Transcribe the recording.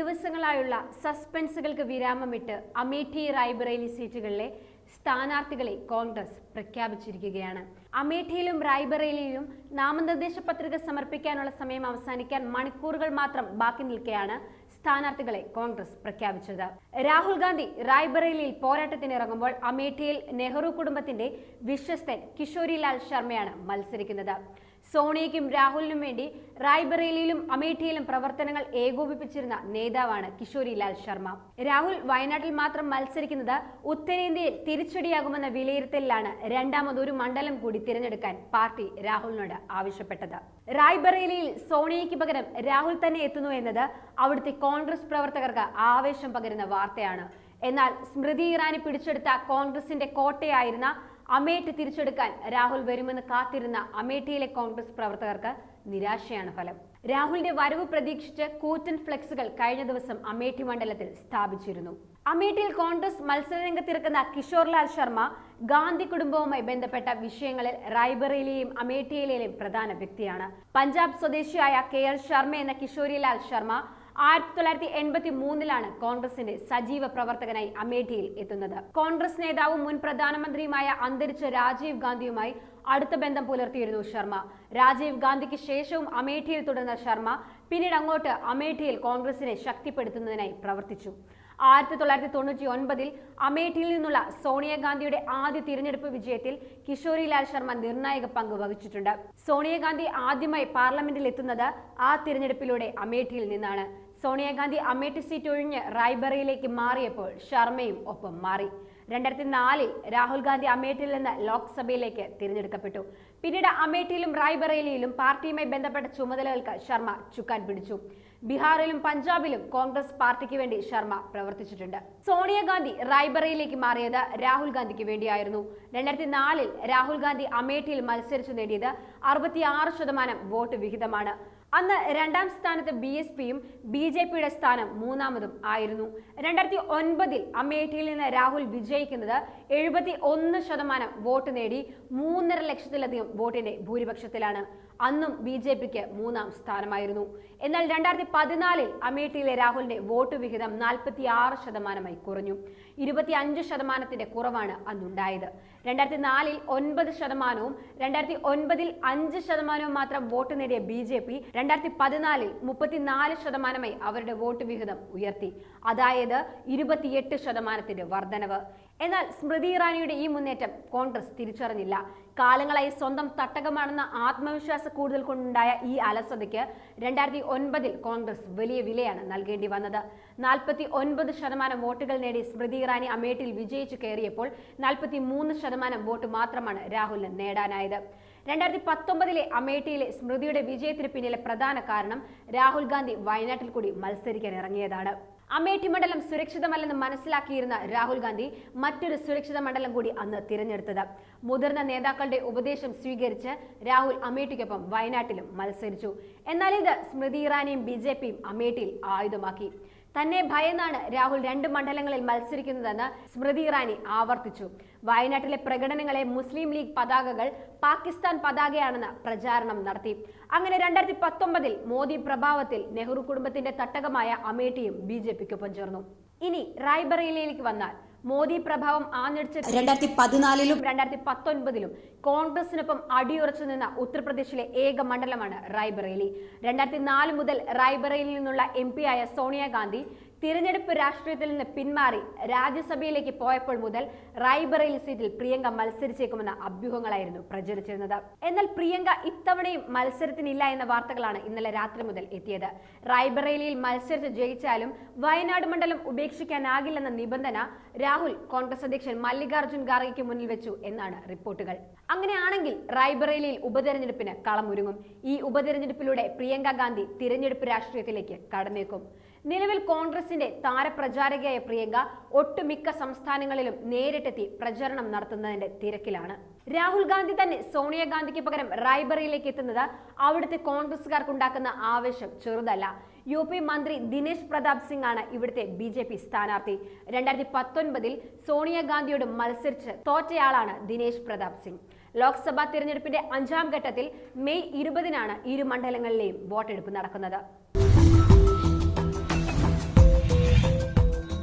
ദിവസങ്ങളായുള്ള സസ്പെൻസുകൾക്ക് വിരാമമിട്ട് അമേഠി റായ്ബറേലി സീറ്റുകളിലെ സ്ഥാനാർത്ഥികളെ കോൺഗ്രസ് പ്രഖ്യാപിച്ചിരിക്കുകയാണ്. അമേഠിയിലും റായ്ബറേലിയിലും നാമനിർദ്ദേശ പത്രിക സമർപ്പിക്കാനുള്ള സമയം അവസാനിക്കാൻ മണിക്കൂറുകൾ മാത്രം ബാക്കി നിൽക്കെയാണ് സ്ഥാനാർത്ഥികളെ കോൺഗ്രസ് പ്രഖ്യാപിച്ചത്. രാഹുൽ ഗാന്ധി റായ്ബറേലിയിൽ പോരാട്ടത്തിന് ഇറങ്ങുമ്പോൾ അമേഠിയിൽ നെഹ്റു കുടുംബത്തിന്റെ വിശ്വസ്തൻ കിഷോരിലാൽ ശർമ്മയാണ് മത്സരിക്കുന്നത്. സോണിയയ്ക്കും രാഹുലിനും വേണ്ടി റായ്ബറേലിയിലും അമേഠിയിലും പ്രവർത്തനങ്ങൾ ഏകോപിപ്പിച്ചിരുന്ന നേതാവാണ് കിഷോരിലാൽ ശർമ്മ. രാഹുൽ വയനാട്ടിൽ മാത്രം മത്സരിക്കുന്നത് ഉത്തരേന്ത്യയിൽ തിരിച്ചടിയാകുമെന്ന വിലയിരുത്തലിലാണ് രണ്ടാമതൊരു മണ്ഡലം കൂടി തിരഞ്ഞെടുക്കാൻ പാർട്ടി രാഹുലിനോട് ആവശ്യപ്പെട്ടത്. റായ്ബറേലിയിൽ സോണിയയ്ക്ക് പകരം രാഹുൽ തന്നെ എത്തുന്നു എന്നത് അവിടുത്തെ കോൺഗ്രസ് പ്രവർത്തകർക്ക് ആവേശം പകരുന്ന വാർത്തയാണ്. എന്നാൽ സ്മൃതി ഇറാനി പിടിച്ചെടുത്ത കോൺഗ്രസിന്റെ കോട്ടയായിരുന്ന അമേഠി തിരിച്ചെടുക്കാൻ രാഹുൽ വരുമെന്ന് കാത്തിരുന്ന അമേഠിയിലെ കോൺഗ്രസ് പ്രവർത്തകർക്ക് നിരാശയാണ് ഫലം. രാഹുലിന്റെ വരവ് പ്രതീക്ഷിച്ച് കൂറ്റൻ ഫ്ലെക്സുകൾ കഴിഞ്ഞ ദിവസം അമേഠി മണ്ഡലത്തിൽ സ്ഥാപിച്ചിരുന്നു. അമേഠിയിൽ കോൺഗ്രസ് മത്സരരംഗത്തിറക്കുന്ന കിഷോർലാൽ ശർമ്മ ഗാന്ധി കുടുംബവുമായി ബന്ധപ്പെട്ട വിഷയങ്ങളിൽ റായ്ബറയിലെയും അമേഠിയിലെയും പ്രധാന വ്യക്തിയാണ്. പഞ്ചാബ് സ്വദേശിയായ കെ എൽ ശർമ്മ എന്ന കിഷോരിലാൽ ശർമ്മ ആയിരത്തി തൊള്ളായിരത്തി എൺപത്തി മൂന്നിലാണ് കോൺഗ്രസിന്റെ സജീവ പ്രവർത്തകനായി അമേഠിയിൽ എത്തുന്നത്. കോൺഗ്രസ് നേതാവും മുൻ പ്രധാനമന്ത്രിയുമായ അന്തരിച്ച രാജീവ് ഗാന്ധിയുമായി അടുത്ത ബന്ധം പുലർത്തിയിരുന്നു ശർമ്മ. രാജീവ് ഗാന്ധിക്ക് ശേഷവും അമേഠിയിൽ തുടർന്ന ശർമ്മ പിന്നീട് അങ്ങോട്ട് അമേഠിയിൽ കോൺഗ്രസിനെ ശക്തിപ്പെടുത്തുന്നതിനായി പ്രവർത്തിച്ചു. ആയിരത്തി തൊള്ളായിരത്തി തൊണ്ണൂറ്റി ഒൻപതിൽ അമേഠിയിൽ നിന്നുള്ള സോണിയാഗാന്ധിയുടെ ആദ്യ തിരഞ്ഞെടുപ്പ് വിജയത്തിൽ കിഷോരിലാൽ ശർമ്മ നിർണായക പങ്ക് വഹിച്ചിട്ടുണ്ട്. സോണിയാഗാന്ധി ആദ്യമായി പാർലമെന്റിൽ എത്തുന്നത് ആ തിരഞ്ഞെടുപ്പിലൂടെ അമേഠിയിൽ നിന്നാണ്. സോണിയാഗാന്ധി അമേഠി സീറ്റ് ഒഴിഞ്ഞ് റായ്ബറയിലേക്ക് മാറിയപ്പോൾ ശർമ്മയും ഒപ്പം മാറി. രണ്ടായിരത്തി നാലിൽ രാഹുൽ ഗാന്ധി അമേഠിയിൽ നിന്ന് ലോക്സഭയിലേക്ക് തിരഞ്ഞെടുക്കപ്പെട്ടു. പിന്നീട് അമേഠിയിലും റായ്ബറേലിയിലും പാർട്ടിയുമായി ബന്ധപ്പെട്ട ചുമതലകൾക്ക് ശർമ്മ ചുക്കാൻ പിടിച്ചു. ബീഹാറിലും പഞ്ചാബിലും കോൺഗ്രസ് പാർട്ടിക്ക് വേണ്ടി ശർമ്മ പ്രവർത്തിച്ചിട്ടുണ്ട്. സോണിയാഗാന്ധി റായ്ബറയിലേക്ക് മാറിയത് രാഹുൽ ഗാന്ധിക്ക് വേണ്ടിയായിരുന്നു. രണ്ടായിരത്തി നാലിൽ രാഹുൽ ഗാന്ധി അമേഠിയിൽ മത്സരിച്ചു നേടിയത് അറുപത്തിയാറ് ശതമാനം വോട്ട് വിഹിതമാണ്. അന്ന് രണ്ടാം സ്ഥാനത്ത് ബി എസ് പിയും ബി ജെ പിയുടെ സ്ഥാനം മൂന്നാമതും ആയിരുന്നു. രണ്ടായിരത്തി ഒൻപതിൽ അമേഠിയിൽ നിന്ന് രാഹുൽ വിജയിക്കുന്നത് എഴുപത്തി ഒന്ന് ശതമാനം വോട്ട് നേടി മൂന്നര ലക്ഷത്തിലധികം വോട്ടിന്റെ ഭൂരിപക്ഷത്തിലാണ്. അന്നും ബി ജെ പിക്ക് മൂന്നാം സ്ഥാനമായിരുന്നു. എന്നാൽ രണ്ടായിരത്തി പതിനാലിൽ അമേഠിയിലെ രാഹുലിന്റെ വോട്ട് വിഹിതം നാൽപ്പത്തി ആറ് ശതമാനമായി കുറഞ്ഞു. ഇരുപത്തി അഞ്ച് ശതമാനത്തിന്റെ കുറവാണ് അന്നുണ്ടായത്. രണ്ടായിരത്തി നാലിൽ ഒൻപത് ശതമാനവും രണ്ടായിരത്തി ഒൻപതിൽ അഞ്ച് ശതമാനവും മാത്രം വോട്ട് നേടിയ ബി ജെ പി രണ്ടായിരത്തി പതിനാലിൽ മുപ്പത്തിനാല് ശതമാനമായി അവരുടെ വോട്ട് വിഹിതം ഉയർത്തി. അതായത് ഇരുപത്തിയെട്ട് ശതമാനത്തിന്റെ വർധനവ്. എന്നാൽ സ്മൃതി ഇറാനിയുടെ ഈ മുന്നേറ്റം കോൺഗ്രസ് തിരിച്ചറിഞ്ഞില്ല. കാലങ്ങളായി സ്വന്തം തട്ടകമാണെന്ന ആത്മവിശ്വാസ കൂടുതൽ കൊണ്ടുണ്ടായ ഈ അലസതയ്ക്ക് രണ്ടായിരത്തി ഒൻപതിൽ കോൺഗ്രസ് വലിയ വിലയാണ് നൽകേണ്ടി വന്നത്. നാൽപ്പത്തി ഒൻപത് ശതമാനം വോട്ടുകൾ നേടി സ്മൃതി ഇറാനി അമേഠിയിൽ വിജയിച്ചു കയറിയപ്പോൾ നാൽപ്പത്തി മൂന്ന് ശതമാനം വോട്ട് മാത്രമാണ് രാഹുലിന് നേടാനായത്. രണ്ടായിരത്തി പത്തൊമ്പതിലെ അമേഠിയിലെ സ്മൃതിയുടെ വിജയത്തിന് പിന്നിലെ പ്രധാന കാരണം രാഹുൽ ഗാന്ധി വയനാട്ടിൽ കൂടി മത്സരിക്കാൻ ഇറങ്ങിയതാണ്. അമേഠി മണ്ഡലം സുരക്ഷിതമല്ലെന്ന് മനസ്സിലാക്കിയിരുന്ന രാഹുൽ ഗാന്ധി മറ്റൊരു സുരക്ഷിത മണ്ഡലം കൂടി അന്ന് തിരഞ്ഞെടുത്തത്. മുതിർന്ന നേതാക്കളുടെ ഉപദേശം സ്വീകരിച്ച് രാഹുൽ അമേഠിക്കൊപ്പം വയനാട്ടിലും മത്സരിച്ചു. എന്നാൽ ഇത് സ്മൃതി ഇറാനിയും ബി ജെ പിയും അമേഠിയിൽ ആയുധമാക്കി. തന്നെ ഭയന്നാണ് രാഹുൽ രണ്ട് മണ്ഡലങ്ങളിൽ മത്സരിക്കുന്നതെന്ന് സ്മൃതി ഇറാനി ആവർത്തിച്ചു. വയനാട്ടിലെ പ്രകടനങ്ങളെ മുസ്ലിം ലീഗ് പതാകകൾ പാകിസ്ഥാൻ പതാകയാണെന്ന് പ്രചാരണം നടത്തി. അങ്ങനെ രണ്ടായിരത്തി പത്തൊമ്പതിൽ മോദി പ്രഭാവത്തിൽ നെഹ്റു കുടുംബത്തിന്റെ തട്ടകമായ അമേഠിയും ബി ജെ പിക്കൊപ്പം ചേർന്നു. ഇനി റായ്ബറേലിയിലേക്ക് വന്നാൽ മോദി പ്രഭാവം ആഞ്ഞടിച്ച് രണ്ടായിരത്തി പതിനാലിലും രണ്ടായിരത്തി പത്തൊൻപതിലും കോൺഗ്രസിനൊപ്പം അടിയുറച്ചു നിന്ന ഉത്തർപ്രദേശിലെ ഏക മണ്ഡലമാണ് റായ്ബറേലി. രണ്ടായിരത്തി നാല് മുതൽ റായ്ബറേലിയിൽ നിന്നുള്ള എം ആയ സോണിയാഗാന്ധി തിരഞ്ഞെടുപ്പ് രാഷ്ട്രീയത്തിൽ നിന്ന് പിന്മാറി രാജ്യസഭയിലേക്ക് പോയപ്പോൾ മുതൽ റായ്ബറേലി സീറ്റിൽ പ്രിയങ്ക മത്സരിച്ചേക്കുമെന്ന അഭ്യൂഹങ്ങളായിരുന്നു പ്രചരിച്ചിരുന്നത്. എന്നാൽ പ്രിയങ്ക ഇത്തവണയും മത്സരത്തിനില്ല എന്ന വാർത്തകളാണ് ഇന്നലെ രാത്രി മുതൽ എത്തിയത്. റായ്ബറേലിയിൽ മത്സരിച്ച് ജയിച്ചാലും വയനാട് മണ്ഡലം ഉപേക്ഷിക്കാനാകില്ലെന്ന നിബന്ധന രാഹുൽ കോൺഗ്രസ് അധ്യക്ഷൻ മല്ലികാർജുൻ ഖാർഗെക്ക് മുന്നിൽ വെച്ചു എന്നാണ് റിപ്പോർട്ടുകൾ. അങ്ങനെയാണെങ്കിൽ റായ്ബറേലിയിൽ ഉപതെരഞ്ഞെടുപ്പിന് കളമൊരുങ്ങും. ഈ ഉപതെരഞ്ഞെടുപ്പിലൂടെ പ്രിയങ്ക ഗാന്ധി തിരഞ്ഞെടുപ്പ് രാഷ്ട്രീയത്തിലേക്ക് കടന്നേക്കും. നിലവിൽ കോൺഗ്രസിന്റെ താരപ്രചാരകയായ പ്രിയങ്ക ഒട്ടുമിക്ക സംസ്ഥാനങ്ങളിലും നേരിട്ടെത്തി പ്രചരണം നടത്തുന്നതിന്റെ തിരക്കിലാണ്. രാഹുൽ ഗാന്ധി തന്നെ സോണിയാഗാന്ധിക്ക് പകരം റായ്ബറയിലേക്ക് എത്തുന്നത് അവിടുത്തെ കോൺഗ്രസുകാർക്കുണ്ടാക്കുന്ന ആവേശം ചെറുതല്ല. യു പി മന്ത്രി ദിനേശ് പ്രതാപ് സിംഗ് ആണ് ഇവിടുത്തെ ബി ജെ പി സ്ഥാനാർത്ഥി. രണ്ടായിരത്തി പത്തൊൻപതിൽ സോണിയാഗാന്ധിയോട് മത്സരിച്ച് തോറ്റയാളാണ് ദിനേശ് പ്രതാപ് സിംഗ്. ലോക്സഭാ തിരഞ്ഞെടുപ്പിന്റെ അഞ്ചാം ഘട്ടത്തിൽ മെയ് ഇരുപതിനാണ് ഇരു മണ്ഡലങ്ങളിലെയും വോട്ടെടുപ്പ് നടക്കുന്നത്.